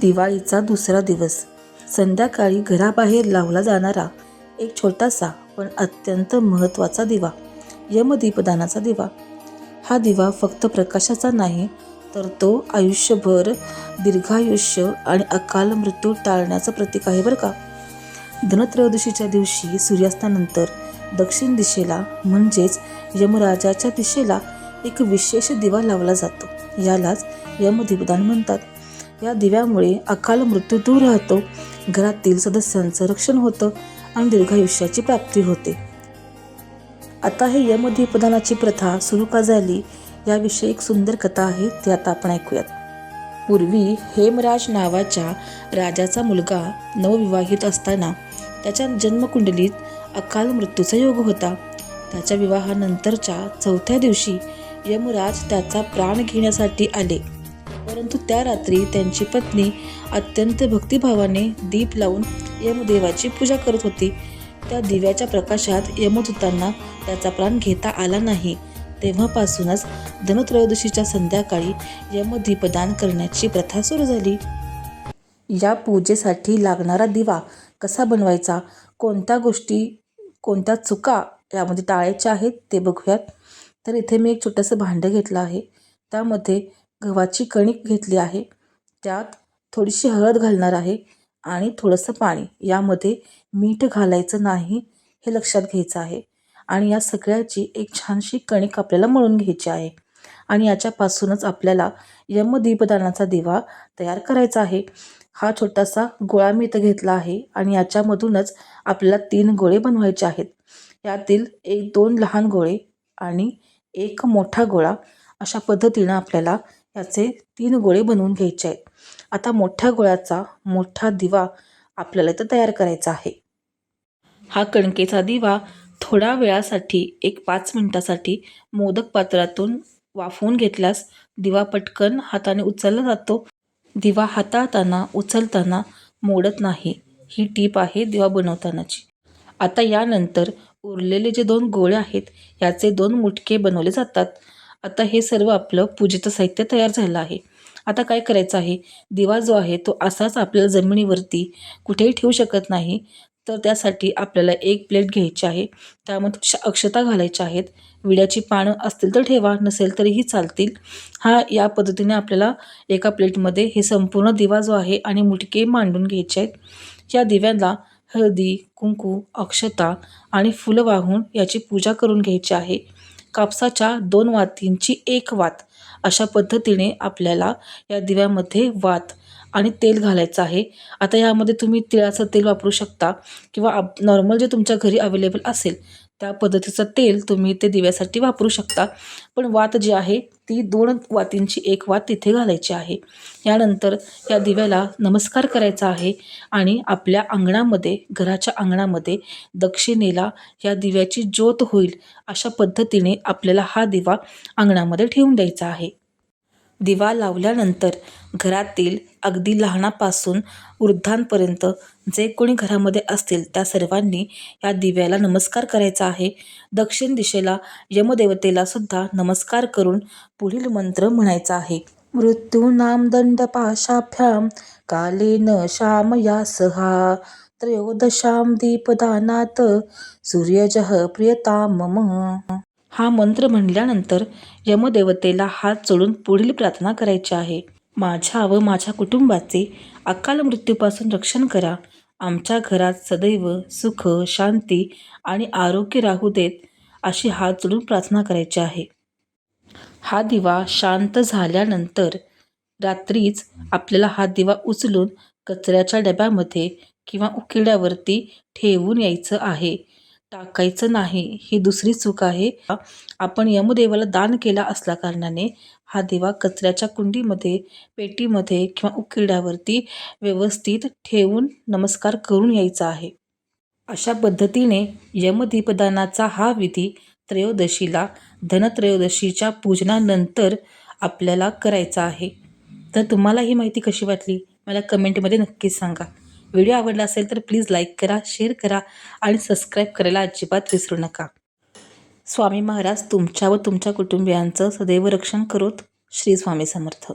दिवाळीचा दुसरा दिवस. संध्याकाळी घराबाहेर लावला जाणारा एक छोटासा पण अत्यंत महत्त्वाचा दिवा यमदीपदानाचा दिवा. हा दिवा फक्त प्रकाशाचा नाही तर तो आयुष्यभर दीर्घायुष्य आणि अकाल मृत्यू टाळण्याचं प्रतीक आहे बरं का? धनत्रयोदशीच्या दिवशी सूर्यास्तानंतर दक्षिण दिशेला म्हणजेच यमराजाच्या दिशेला एक विशेष दिवा लावला जातो. यालाच यमदीपदान म्हणतात. या दिव्यामुळे अकाल मृत्यू दूर राहतो. घरातील सदस्यांचं रक्षण होतं आणि दीर्घायुष्याची प्राप्ती होते. आता हे यमदीपदानाची प्रथा सुरू का झाली याविषयी एक सुंदर कथा आहे ती आता आपण ऐकूयात. पूर्वी हेमराज नावाच्या राजाचा मुलगा नवविवाहित असताना त्याच्या जन्मकुंडलीत अकाल मृत्यूचा योग होता. त्याच्या विवाहानंतरच्या चौथ्या दिवशी यमराज त्याचा प्राण घेण्यासाठी आले. परंतु त्या रात्री त्यांची पत्नी अत्यंत भक्तिभावाने दीप लावून यमदेवाची पूजा करत होती. त्या दिव्याच्या प्रकाशात यमदूतांना त्याचा प्राण घेता आला नाही. तेव्हापासूनच धनुत्रयोदशीच्या संध्याकाळी यमदीपदान करण्याची प्रथा सुरू झाली. या पूजेसाठी लागणारा दिवा कसा बनवायचा? कोणत्या गोष्टी कोणत्या चुका यामध्ये टाळायच्या आहेत ते बघूयात. तर इथे मी एक छोटंसं भांडं घेतलं आहे. त्यामध्ये गव्हाची कणिक घेतली आहे. त्यात थोडीशी हळद घालणार आहे आणि थोडंसं पाणी. यामध्ये मीठ घालायचं नाही हे लक्षात घ्यायचं आहे. आणि या सगळ्याची एक छानशी कणिक आपल्याला मळून घ्यायची आहे. आणि याच्यापासूनच आपल्याला यमदीपदानाचा दिवा तयार करायचा आहे. हा छोटासा गोळा मी इथं घेतला आहे आणि याच्यामधूनच आपल्याला तीन गोळे बनवायचे आहेत. यातील एक दोन लहान गोळे आणि एक मोठा गोळा अशा पद्धतीनं आपल्याला याचे तीन गोळे बनवून घ्यायचे आहेत. आता मोठ्या गोळ्याचा मोठा दिवा आपल्याला इथं तयार करायचा आहे. हा कणकेचा दिवा थोड्या वेळासाठी एक पाच मिनटासाठी मोदक पात्रातून वाफवून घेतल्यास दिवा पटकन हाताने उचलला जातो. दिवा हाताळताना उचलताना मोडत नाही. ही टीप आहे दिवा बनवतानाची. आता यानंतर उरलेले जे दोन गोळे आहेत याचे दोन मुटके बनवले जातात. आता हे सर्व आपलं पूजेचं साहित्य तयार झालं आहे. आता काय करायचं आहे? दिवा जो आहे तो असाच आपल्याला जमिनीवरती कुठेही ठेवू शकत नाही. तर त्यासाठी आपल्याला एक प्लेट घ्यायची आहे. त्यामध्ये श अक्षता घालायच्या आहेत. विड्याची पानं असतील तर ठेवा नसेल तरीही चालतील. हा या पद्धतीने आपल्याला एका प्लेटमध्ये हे संपूर्ण दिवा जो आहे आणि मुटके मांडून घ्यायचे आहेत. या दिव्याला हळदी कुंकू अक्षता आणि फुलं वाहून याची पूजा करून घ्यायची आहे. कापसाच्या दोन वातींची एक वात अशा पद्धतीने आपल्याला या दिव्यामध्ये वात आणि तेल घालायचं आहे. आता यामध्ये तुम्ही तिळाचं तेल वापरू शकता किंवा आप नॉर्मल जे तुमच्या घरी अवेलेबल असेल त्या पद्धतीचं तेल तुम्ही ते दिव्यासाठी वापरू शकता. पण वात जी आहे ती दोन वातींची एक वात तिथे घालायची आहे. यानंतर या दिव्याला नमस्कार करायचा आहे आणि आपल्या अंगणामध्ये घराच्या अंगणामध्ये दक्षिणेला या दिव्याची ज्योत होईल अशा पद्धतीने आपल्याला हा दिवा अंगणामध्ये ठेवून द्यायचा आहे. दिवा लावल्यानंतर घरातील अगदी लहानापासून वृद्धांपर्यंत जे कोणी घरामध्ये असतील त्या सर्वांनी या दिव्याला नमस्कार करायचा आहे. दक्षिण दिशेला यमदेवतेला सुद्धा नमस्कार करून पुढील मंत्र म्हणायचा आहे. मृत्यूनाम दंडपाशाभ्याम कालेन श्यामया सहा. त्रयोदशाम दीपदानात सूर्यजः प्रियता मम. हा मंत्र म्हणल्यानंतर यमदेवतेला हात जोडून पुढील प्रार्थना करायची आहे. माझ्या व माझ्या कुटुंबाचे अकाल मृत्यूपासून रक्षण करा. आमच्या घरात सदैव सुख शांती आणि आरोग्य राहू देत अशी हात जोडून प्रार्थना करायची आहे. हा दिवा शांत झाल्यानंतर रात्रीच आपल्याला हा दिवा उचलून कचऱ्याच्या डब्यामध्ये किंवा उकिड्यावरती ठेवून यायचं आहे. टाकायचं नाही. ही दुसरी चूक आहे. आपण यमुदेवाला दान केला असल्या कारणाने हा दिवा कचऱ्याच्या कुंडीमध्ये पेटीमध्ये किंवा उकिरड्यावरती व्यवस्थित ठेवून नमस्कार करून यायचा आहे. अशा पद्धतीने यमदीपदानाचा हा विधी त्रयोदशीला धनत्रयोदशीच्या पूजनानंतर आपल्याला करायचा आहे. तर तुम्हाला ही माहिती कशी वाटली? मला कमेंटमध्ये नक्कीच सांगा. व्हिडिओ आवडला असेल तर प्लीज लाईक करा शेअर करा आणि सबस्क्राईब करायला अजिबात विसरू नका. स्वामी महाराज तुमच्या व तुमच्या कुटुंबियांचं सदैव रक्षण करोत. श्री स्वामी समर्थ.